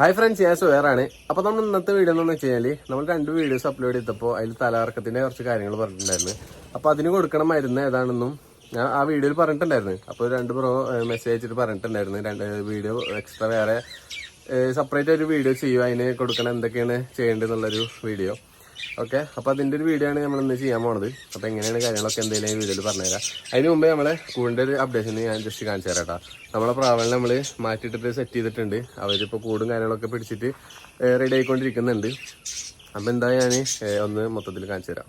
Hi friends ഞാൻ സുവേറാണ് അപ്പോൾ നമ്മൾ ഇന്നത്തെ വീഡിയോ എന്ന് വെച്ച് കഴിഞ്ഞാൽ നമ്മൾ രണ്ട് വീഡിയോസ് അപ്ലോഡ് ചെയ്തപ്പോൾ അതിൽ തലകറക്കത്തിന്റെ കുറച്ച് കാര്യങ്ങൾ പറഞ്ഞിട്ടുണ്ടായിരുന്നു. അപ്പോൾ അതിന് കൊടുക്കണ മരുന്ന് ഏതാണെന്നും ഞാൻ ആ വീഡിയോയിൽ പറഞ്ഞിട്ടുണ്ടായിരുന്നു. അപ്പോൾ രണ്ട് പ്രോ മെസ്സേജ് അയച്ചിട്ട് പറഞ്ഞിട്ടുണ്ടായിരുന്നു. രണ്ട് വീഡിയോ എക്സ്ട്രാ വേറെ സെപ്പറേറ്റ് ഒരു വീഡിയോ ചെയ്യുക അതിന് കൊടുക്കണം എന്തൊക്കെയാണ് ചെയ്യേണ്ടതെന്നുള്ളൊരു വീഡിയോ ഓക്കെ അപ്പോൾ അതിന്റെ ഒരു വീഡിയോ ആണ് നമ്മൾ ഇന്ന് ചെയ്യാൻ പോണത്. അപ്പോൾ എങ്ങനെയാണ് കാര്യങ്ങളൊക്കെ എന്തെങ്കിലും വീഡിയോയിൽ പറഞ്ഞുതരാം. അതിന് മുമ്പേ നമ്മളെ കൂടിന്റെ ഒരു അപ്ഡേഷൻ ഞാൻ ജസ്റ്റ് കാണിച്ചു തരാം കേട്ടോ. നമ്മളെ പ്രാവലിനെ നമ്മൾ മാറ്റിയിട്ട് സെറ്റ് ചെയ്തിട്ടുണ്ട്. അവരിപ്പോൾ കൂടും കാര്യങ്ങളൊക്കെ പിടിച്ചിട്ട് റെഡി ആയിക്കൊണ്ടിരിക്കുന്നുണ്ട്. അപ്പോൾ എന്താ ഞാൻ ഒന്ന് മൊത്തത്തിൽ കാണിച്ചു തരാം.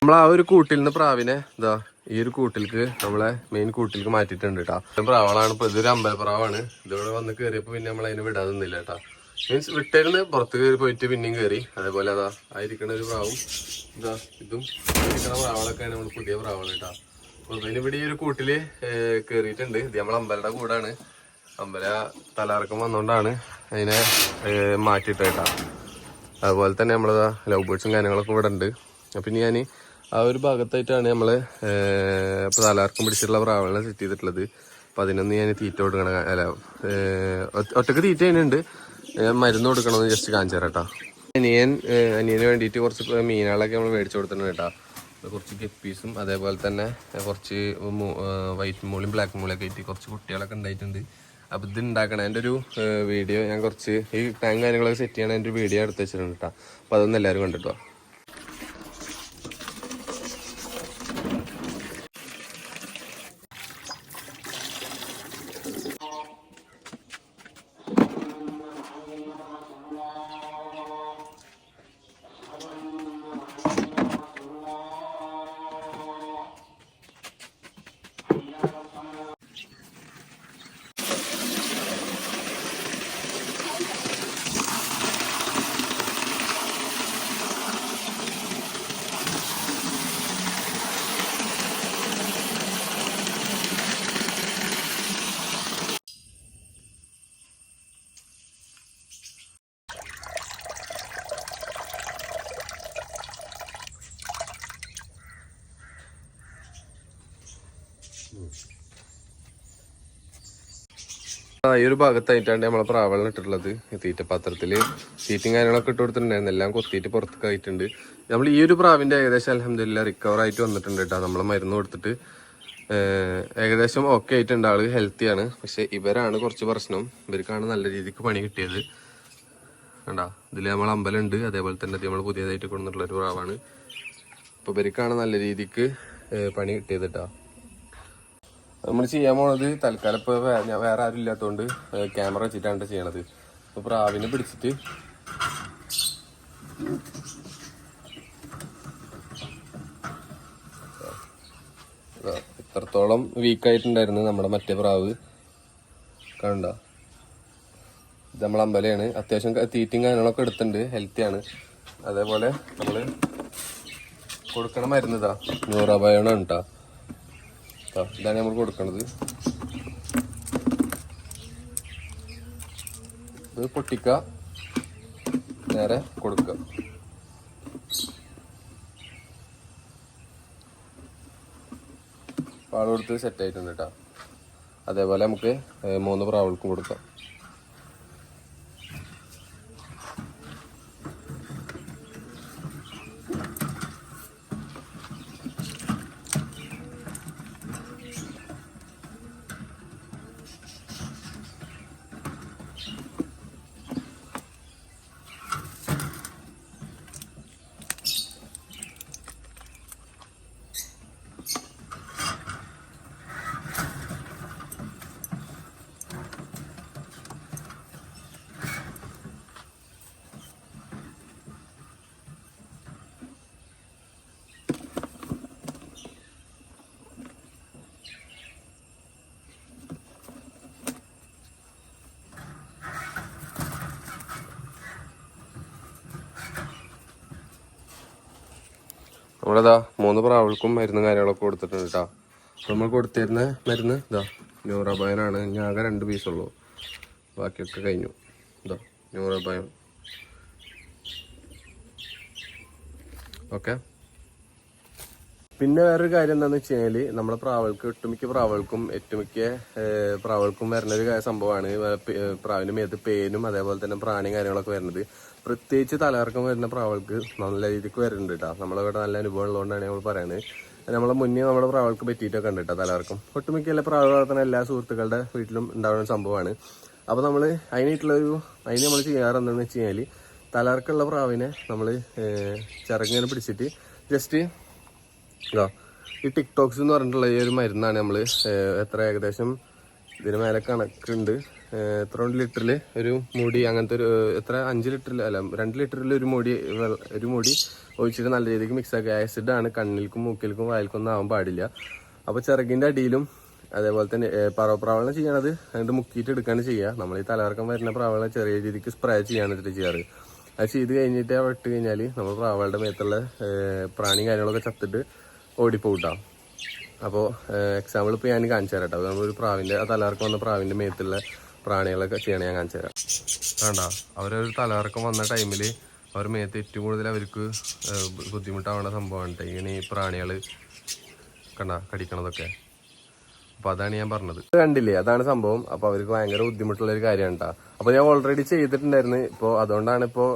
നമ്മൾ ആ ഒരു കൂട്ടിൽ നിന്ന് പ്രാവിനെ ഇതാ ഈ ഒരു കൂട്ടിലേക്ക് നമ്മളെ മെയിൻ കൂട്ടിലേക്ക് മാറ്റിയിട്ടുണ്ട് കേട്ടോ. പ്രാവളാണ് ഇപ്പൊ ഇതൊരു അമ്പലപ്രാവാണ്. ഇതിവിടെ വന്ന് കയറിയപ്പോ പിന്നെ നമ്മൾ അതിനെ വിടാതെ നിന്നില്ല കേട്ടോ. മീൻസ് വിട്ടിരുന്ന് പുറത്ത് കയറി പോയിട്ട് പിന്നെയും കയറി അതേപോലെ അതാ ആയിരിക്കണ ഒരു പ്രാവും. ഇതാ ഇതും. ഇരിക്കണ പ്രാവളൊക്കെയാണ് നമ്മൾ പുതിയ പ്രാവൾ കേട്ടോ. അപ്പൊ പിന്നെ ഇവിടെ ഈ ഒരു കൂട്ടിൽ കയറിയിട്ടുണ്ട് ഇത് നമ്മളെ അമ്പലയുടെ കൂടാണ്. അമ്പല തലകറക്കം വന്നുകൊണ്ടാണ് അതിനെ മാറ്റിയിട്ട് കേട്ടോ. അതുപോലെ തന്നെ നമ്മളതാ ലവ് ബേർഡ്സും കാര്യങ്ങളൊക്കെ ഇവിടെ ഉണ്ട്. അപ്പം ഇനി ഞാൻ ആ ഒരു ഭാഗത്തായിട്ടാണ് നമ്മൾ തലാർക്കും പിടിച്ചിട്ടുള്ള പ്രാവളിനെ സെറ്റ് ചെയ്തിട്ടുള്ളത്. അപ്പം അതിനൊന്ന് ഞാൻ തീറ്റ കൊടുക്കണം അല്ല ഒറ്റയ്ക്ക് തീറ്റ അതിനുണ്ട് മരുന്ന് കൊടുക്കണമെന്ന് ജസ്റ്റ് കാണിച്ചു തരാം കേട്ടോ. അനിയൻ അനിയന് വേണ്ടിയിട്ട് കുറച്ച് മീനുകളൊക്കെ നമ്മൾ മേടിച്ചു കൊടുത്തിട്ടുണ്ട് കേട്ടോ. കുറച്ച് ഗപ്പീസും അതേപോലെ തന്നെ കുറച്ച് വൈറ്റ് മൂളിയും ബ്ലാക്ക് മൂളിയൊക്കെ ആയിട്ട് കുറച്ച് കുട്ടികളൊക്കെ ഉണ്ടായിട്ടുണ്ട്. അപ്പം ഇത് ഉണ്ടാക്കണം എന്റെ ഒരു വീഡിയോ ഞാൻ കുറച്ച് ഈ ടാങ്ക് കാര്യങ്ങളൊക്കെ സെറ്റ് ചെയ്യണം എന്റെ ഒരു വീഡിയോ എടുത്ത് വെച്ചിട്ടുണ്ട് കേട്ടോ. അപ്പോൾ അതൊന്നും എല്ലാവരും കണ്ടിട്ടോ. ആ, ഈ ഒരു ഭാഗത്തായിട്ടാണ് നമ്മളെ പ്രാവളം ഇട്ടിട്ടുള്ളത് തീറ്റ പാത്രത്തിൽ തീറ്റും കാര്യങ്ങളൊക്കെ ഇട്ട് കൊടുത്തിട്ടുണ്ടായിരുന്നു. എല്ലാം കൊത്തിയിട്ട് പുറത്തേക്ക് ആയിട്ടുണ്ട്. നമ്മൾ ഈ ഒരു പ്രാവിന്റെ ഏകദേശം അലഹമില്ല റിക്കവർ ആയിട്ട് വന്നിട്ടുണ്ട് കേട്ടോ. നമ്മൾ മരുന്ന് കൊടുത്തിട്ട്. ഏകദേശം ഓക്കെ ആയിട്ടുണ്ട്. ആൾ ഹെൽത്തിയാണ് പക്ഷെ ഇവരാണ് കുറച്ച് പ്രശ്നം. ഇവർക്കാണ് നല്ല രീതിക്ക് പണി കിട്ടിയത്. കണ്ടാ? ഇതിൽ നമ്മൾ അമ്പലമുണ്ട്. അതേപോലെ തന്നെ നമ്മൾ പുതിയതായിട്ട് കൊണ്ടുവന്നിട്ടുള്ള ഒരു പ്രാവാണ്. അപ്പോൾ ഇവർക്കാണ് നല്ല രീതിക്ക് പണി കിട്ടിയത് കേട്ടോ. നമ്മൾ ചെയ്യാൻ പോണത് തൽക്കാലം ഇപ്പോൾ വേറെ ആരും ഇല്ലാത്തതുകൊണ്ട് ക്യാമറ വെച്ചിട്ടാണ് ചെയ്യണത്. അപ്പോൾ പ്രാവിനെ പിടിച്ചിട്ട് ഇത്രത്തോളം വീക്കായിട്ടുണ്ടായിരുന്നു നമ്മുടെ മറ്റേ പ്രാവ്. കണ്ട? ഇത് നമ്മളെ അമ്പലയാണ്. അത്യാവശ്യം തീറ്റിങ് കാര്യങ്ങളൊക്കെ എടുത്തിട്ടുണ്ട്. ഹെൽത്തിയാണ് അതേപോലെ നമ്മൾ കൊടുക്കണ മരുന്ന് ഇതാ നൂറബയോണാണ് കേട്ടോ ട്ടോ, ഇതാണ് നമ്മൾ കൊടുക്കണത്. ഇത് പൊട്ടിക്ക. നേരെ കൊടുക്കുക പാൽ കൊടുത്ത് സെറ്റ് ആയിട്ടുണ്ട് കേട്ടോ. അതേപോലെ നമുക്ക് മൂന്ന് പ്രാവൾക്കും കൊടുക്കാം. നമ്മളിതാ മൂന്ന് പ്രാവൾക്കും മരുന്നും കാര്യങ്ങളൊക്കെ കൊടുത്തിട്ടുണ്ട് കേട്ടോ നമ്മൾ കൊടുത്തിരുന്ന മരുന്ന് ഇതാ ന്യൂറോബയനാണ്. ആകെ രണ്ട് പീസുള്ളൂ ബാക്കിയൊക്കെ കഴിഞ്ഞു. ഇതാ ന്യൂറോബയൻ ഓക്കെ. പിന്നെ വേറൊരു കാര്യം എന്താണെന്ന് വെച്ച് കഴിഞ്ഞാൽ നമ്മുടെ പ്രാവൾക്ക് ഒട്ടുമിക്ക പ്രാവൾക്കും ഏഹ്, പ്രാവൾക്കും വരുന്ന ഒരു സംഭവമാണ്. പ്രാവിന് മേത് പേനും അതേപോലെ തന്നെ പ്രാണിയും കാര്യങ്ങളൊക്കെ വരുന്നത്. പ്രത്യേകിച്ച് തലകറക്കം വരുന്ന പ്രാവൾക്ക് നല്ല രീതിക്ക് വരുന്നുണ്ട് കേട്ടോ നമ്മളിവിടെ നല്ല അനുഭവം ഉള്ളതുകൊണ്ടാണ് നമ്മൾ പറയുന്നത് നമ്മളെ മുന്നേ നമ്മുടെ പ്രാവൾക്ക് പറ്റിയിട്ടൊക്കെ ഉണ്ട് കേട്ടോ തലകറക്കം. ഒട്ടുമിക്ക എല്ലാ പ്രാവ് വളർത്തുന്ന എല്ലാ സുഹൃത്തുക്കളുടെ വീട്ടിലും ഉണ്ടാവുന്ന സംഭവമാണ്. അപ്പോൾ നമ്മൾ അതിനായിട്ടുള്ളൊരു അതിന് നമ്മൾ ചെയ്യാറ് എന്താണെന്ന് വെച്ച് കഴിഞ്ഞാൽ തലകറക്കമുള്ള പ്രാവിനെ നമ്മൾ ചിറങ്ങനെ പിടിച്ചിട്ട് ജസ്റ്റ് ഇതാ ഈ ടിക്ടോക്സ് എന്ന് പറഞ്ഞിട്ടുള്ള ഈ ഒരു മരുന്നാണ് നമ്മൾ എത്ര ഏകദേശം ഇതിന് മേലെ കണക്കുണ്ട്. എത്ര ലിറ്ററിൽ ഒരു മുടി അങ്ങനത്തെ ഒരു എത്ര? അഞ്ച് ലിറ്ററിൽ അല്ല രണ്ട് ലിറ്ററിൽ ഒരു മുടി ഒരു മുടി ഒഴിച്ചിട്ട് നല്ല രീതിക്ക് മിക്സ് ആക്കുക. ആസിഡ് ആണ്. കണ്ണിൽക്കും മൂക്കിൽക്കും വായിൽക്കും ഒന്നും ആവാൻ പാടില്ല. അപ്പോൾ ചിറകിന്റെ അടിയിലും അതേപോലെ തന്നെ പറവപ്രാവളന ചെയ്യണത് എന്നിട്ട് മുക്കിയിട്ട് എടുക്കാണ് ചെയ്യുക. നമ്മൾ ഈ തലകറക്കം വരുന്ന പ്രാവളം ചെറിയ രീതിക്ക് സ്പ്രേ ചെയ്യാണ് വേണ്ടിയിട്ട് ചെയ്യാറ്. അത് ചെയ്ത് കഴിഞ്ഞിട്ട് അവിടെ ഇട്ട് കഴിഞ്ഞാൽ നമ്മൾ പ്രാവളുടെ മേത്തുള്ള പ്രാണി കാര്യങ്ങളൊക്കെ ചത്തിട്ട് ഓടിപ്പോട്ടാം അപ്പോൾ എക്സാമ്പിൾ ഇപ്പോൾ ഞാൻ കാണിച്ചു തരാം കേട്ടോ നമ്മളൊരു പ്രാവിന്റെ ആ വന്ന പ്രാവിന്റെ മേത്തുള്ള പ്രാണികളൊക്കെ ചെയ്യണേ ഞാൻ കാണിച്ചു തരാം. വേണ്ട അവരൊരു തലകറക്കം വന്ന ടൈമിൽ അവർ മേത്ത് ഏറ്റവും കൂടുതൽ അവർക്ക് ബുദ്ധിമുട്ടാവുന്ന സംഭവമാണ്. ഇങ്ങനെ ഈ പ്രാണികൾ കണ്ട കടിക്കണതൊക്കെ. അപ്പം അതാണ് ഞാൻ പറഞ്ഞത്. കണ്ടില്ലേ? അതാണ് സംഭവം. അപ്പോൾ അവർക്ക് ഭയങ്കര ബുദ്ധിമുട്ടുള്ള ഒരു കാര്യമാണ് കേട്ടോ അപ്പോൾ ഞാൻ ഓൾറെഡി ചെയ്തിട്ടുണ്ടായിരുന്നു. ഇപ്പോൾ അതുകൊണ്ടാണ് ഇപ്പോൾ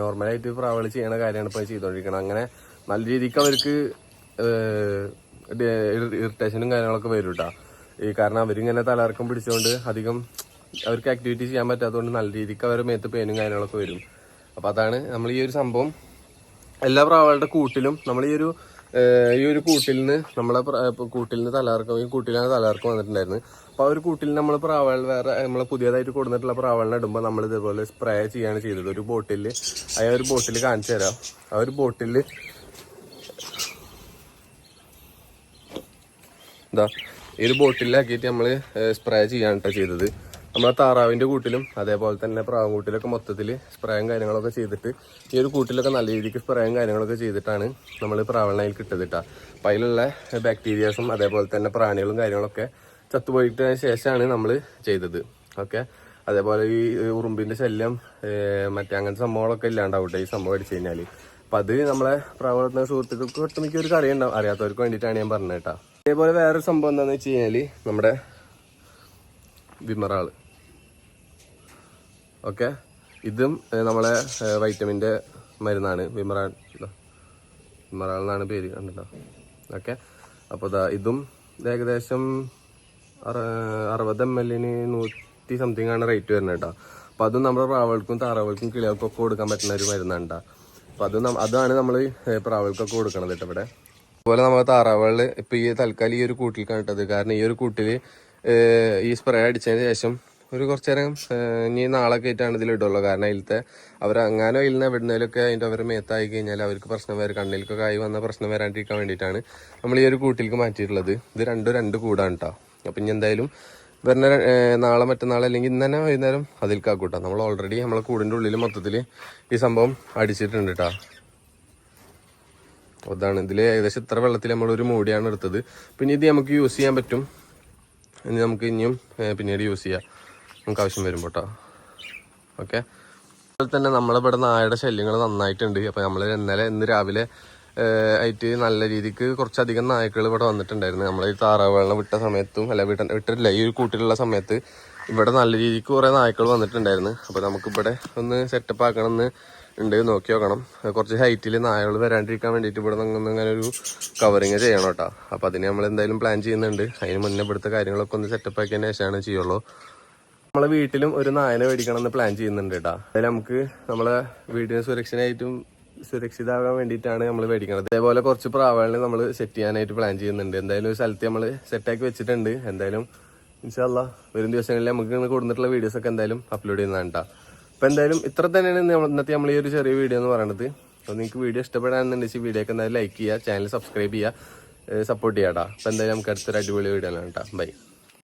നോർമലായിട്ട് പ്രാവുകൾ ചെയ്യണ കാര്യമാണ് ഇപ്പോൾ ചെയ്തുകൊണ്ടിരിക്കുന്നത് അങ്ങനെ നല്ല രീതിക്ക് അവർക്ക് ഇറിറ്റേഷനും കാര്യങ്ങളൊക്കെ വരും കേട്ടോ ഈ കാരണം അവരിങ്ങനെ തലർക്കം പിടിച്ചുകൊണ്ട് അധികം അവർക്ക് ആക്ടിവിറ്റി ചെയ്യാൻ പറ്റാത്തതുകൊണ്ട് നല്ല രീതിക്ക് അവരുടെ മേത്ത് പേനും കാര്യങ്ങളൊക്കെ വരും. അപ്പൊ അതാണ് നമ്മൾ ഈ ഒരു സംഭവം. എല്ലാ പ്രാവുകളുടെ കൂട്ടിലും നമ്മൾ ഈ ഒരു ഈ ഒരു കൂട്ടിൽ നിന്ന് നമ്മളെ കൂട്ടിൽ നിന്ന് തലകറക്കം ഈ കൂട്ടിലാണ് തലകറക്കം വന്നിട്ടുണ്ടായിരുന്നു. അപ്പോൾ ആ ഒരു കൂട്ടിൽ നമ്മൾ പ്രാവൾ വേറെ നമ്മൾ പുതിയതായിട്ട് കൊടുത്തിട്ടുള്ള പ്രാവളിനെ ഇടുമ്പോൾ നമ്മൾ ഇതേപോലെ സ്പ്രേ ചെയ്യാണ് ചെയ്തത്. ഒരു ബോട്ടിൽ ആ ഒരു ബോട്ടിൽ കാണിച്ചു തരാം ആ ഒരു ബോട്ടിൽ ഈ ഒരു ബോട്ടിലാക്കിയിട്ട് നമ്മൾ സ്പ്രേ ചെയ്യാൻ കേട്ടോ ചെയ്തത്. നമ്മളെ താറാവിന്റെ കൂട്ടിലും അതേപോലെ തന്നെ പ്രാവും കൂട്ടിലൊക്കെ മൊത്തത്തിൽ സ്പ്രേയും കാര്യങ്ങളൊക്കെ ചെയ്തിട്ട് ഈ ഒരു കൂട്ടിലൊക്കെ നല്ല രീതിക്ക് സ്പ്രേയും കാര്യങ്ങളൊക്കെ ചെയ്തിട്ടാണ് നമ്മൾ പ്രാവണയിൽ കിട്ടതിട്ട കേട്ടോ അപ്പം അതിലുള്ള ബാക്ടീരിയാസും അതേപോലെ തന്നെ പ്രാണികളും കാര്യങ്ങളൊക്കെ ചത്തുപോയിട്ടതിന് ശേഷമാണ് നമ്മൾ ചെയ്തത്. ഓക്കെ? അതേപോലെ ഈ ഉറുമ്പിന്റെ ശല്യം മറ്റേ അങ്ങനത്തെ സംഭവങ്ങളൊക്കെ ഇല്ലാണ്ടാവട്ടെ ഈ സംഭവം അടിച്ചു കഴിഞ്ഞാൽ അപ്പം അത് നമ്മളെ പ്രാവർത്തന സുഹൃത്തുക്കൾക്ക് ഒട്ടുമിക്ക ഒരു കറിയുണ്ടാവും അറിയാത്തവർക്ക് വേണ്ടിയിട്ടാണ് ഞാൻ പറഞ്ഞത് കേട്ടോ അതേപോലെ വേറൊരു സംഭവം എന്താണെന്ന് വെച്ച് കഴിഞ്ഞാൽ നമ്മുടെ വിമറാൾ. ഓക്കെ? ഇതും നമ്മളെ വൈറ്റമിന്റെ മരുന്നാണ്. വിമറാൾ. വിമറാൾ എന്നാണ് പേര് കണ്ടല്ലോ ഓക്കെ? അപ്പോൾ ഇതാ ഇതും ഏകദേശം അറ- അറുപത് എം എല്ലിന് നൂറ്റി സംതിങ് ആണ് റേറ്റ് വരുന്നത് കേട്ടോ. അപ്പോൾ അതും നമ്മുടെ പ്രാവൾക്കും താറാവൾക്കും കിളികൾക്കൊക്കെ കൊടുക്കാൻ പറ്റുന്ന ഒരു മരുന്നാണ് കേട്ടോ. അപ്പോൾ അത് അതാണ് നമ്മൾ പ്രാവൾക്കൊക്കെ കൊടുക്കണത് കേട്ടോ ഇവിടെ. അതുപോലെ നമ്മളെ താറാവുകളിൽ ഇപ്പൊ ഈ തൽക്കാലം ഈ ഒരു കൂട്ടിൽ കണ്ടത് കാരണം ഈ ഒരു കൂട്ടിൽ ഈ സ്പ്രേ അടിച്ചതിന് ശേഷം ഒരു കുറച്ച് നേരം ഇനി നാളെ ആയിട്ടാണ് ഇതിൽ ഇടുള്ളൂ. കാരണം അതിലത്തെ അവർ അങ്ങനെ ഇല്ലെന്ന് എവിടുന്നതിലൊക്കെ അതിന്റെ അവർ മേത്തായി കഴിഞ്ഞാൽ അവർക്ക് പ്രശ്നം വരും കണ്ണിലേക്കൊക്കെ ആയി വന്ന പ്രശ്നം വരാണ്ടിരിക്കാൻ വേണ്ടിയിട്ടാണ് നമ്മൾ ഈ ഒരു കൂട്ടിലേക്ക് മാറ്റിയിട്ടുള്ളത്. ഇത് രണ്ടും രണ്ട് കൂടാണ് കേട്ടോ അപ്പം ഇനി എന്തായാലും വരുന്ന നാളെ മറ്റന്നാളെ അല്ലെങ്കിൽ ഇന്ന് തന്നെ വൈകുന്നേരം അതിൽക്കാക്കൂട്ടാ നമ്മൾ ഓൾറെഡി നമ്മളെ കൂടിന്റെ ഉള്ളിൽ മൊത്തത്തിൽ ഈ സംഭവം അടിച്ചിട്ടുണ്ട് കേട്ടോ അതാണ് ഇതിൽ ഏകദേശം ഇത്ര വെള്ളത്തിൽ നമ്മൾ ഒരു മൂടിയാണ് എടുത്തത്. പിന്നെ ഇത് നമുക്ക് യൂസ് ചെയ്യാൻ പറ്റും. ഇനി നമുക്ക് ഇനിയും പിന്നീട് യൂസ് ചെയ്യാം. നമുക്ക് ആവശ്യം വരുമ്പോൾ കേട്ടോ ഓക്കെ? അതുപോലെ തന്നെ നമ്മളിവിടെ നായയുടെ ശല്യങ്ങൾ നന്നായിട്ടുണ്ട്. അപ്പോൾ നമ്മൾ ഇന്നലെ ഇന്ന് രാവിലെ ആയിട്ട് നല്ല രീതിക്ക് കുറച്ചധികം നായ്ക്കൾ ഇവിടെ വന്നിട്ടുണ്ടായിരുന്നു. നമ്മൾ ഈ താറാവ് വെള്ളം വിട്ട സമയത്തും അല്ല വിട്ട വിട്ടിട്ടില്ല ഈ ഒരു കൂട്ടിലുള്ള സമയത്ത് ഇവിടെ നല്ല രീതിക്ക് കുറേ നായ്ക്കൾ വന്നിട്ടുണ്ടായിരുന്നു. അപ്പോൾ നമുക്കിവിടെ ഒന്ന് സെറ്റപ്പ് ആക്കണമെന്ന് ഉണ്ട്. നോക്കി നോക്കണം. കുറച്ച് ഹൈറ്റിൽ നായകൾ വരാണ്ടിരിക്കാൻ വേണ്ടിയിട്ട് ഇവിടെ നിന്ന് ഇങ്ങനെ ഒരു കവറിങ് ചെയ്യണം കേട്ടോ. അപ്പം അതിന് നമ്മൾ എന്തായാലും പ്ലാൻ ചെയ്യുന്നുണ്ട്. അതിന് മുന്നേ ഇവിടുത്തെ കാര്യങ്ങളൊക്കെ ഒന്ന് സെറ്റപ്പ് ആക്കിയതിന് ശേഷമാണ് ചെയ്യുള്ളൂ. നമ്മളെ വീട്ടിലും ഒരു നായനെ മേടിക്കണം എന്ന് പ്ലാൻ ചെയ്യുന്നുണ്ട് കേട്ടോ. അതിൽ നമുക്ക് നമ്മളെ വീടിന് സുരക്ഷനായിട്ടും സുരക്ഷിതാകാൻ വേണ്ടിയിട്ടാണ് നമ്മൾ മേടിക്കുന്നത് അതേപോലെ കുറച്ച് പ്രാവുകളിൽ നമ്മൾ സെറ്റ് ചെയ്യാനായിട്ട് പ്ലാൻ ചെയ്യുന്നുണ്ട്. എന്തായാലും ഒരു സ്ഥലത്ത് നമ്മൾ സെറ്റാക്കി വെച്ചിട്ടുണ്ട്. എന്തായാലും ഇൻഷാല്ല വരും ദിവസങ്ങളിൽ നമുക്ക് കൊടുത്തിട്ടുള്ള വീഡിയോസ് ഒക്കെ എന്തായാലും അപ്ലോഡ് ചെയ്യുന്നതാണ് കേട്ടോ. അപ്പൊ എന്തായാലും ഇത്ര തന്നെയാണ് ഇന്നത്തെ നമ്മൾ ഈ ഒരു ചെറിയ വീഡിയോ എന്ന് പറയുന്നത് അപ്പോൾ നിങ്ങൾക്ക് വീഡിയോ ഇഷ്ടപ്പെടാന്നുണ്ടെങ്കിൽ വീഡിയോ ഒക്കെ എന്തായാലും ലൈക്ക് ചെയ്യുക ചാനൽ സബ്സ്ക്രൈബ് ചെയ്യുക സപ്പോർട്ട് ചെയ്യാം കേട്ടോ അപ്പോൾ എന്തായാലും നമുക്ക് അടുത്തൊരു അടിപൊളി വീഡിയോ ആണ് കേട്ടോ ബൈ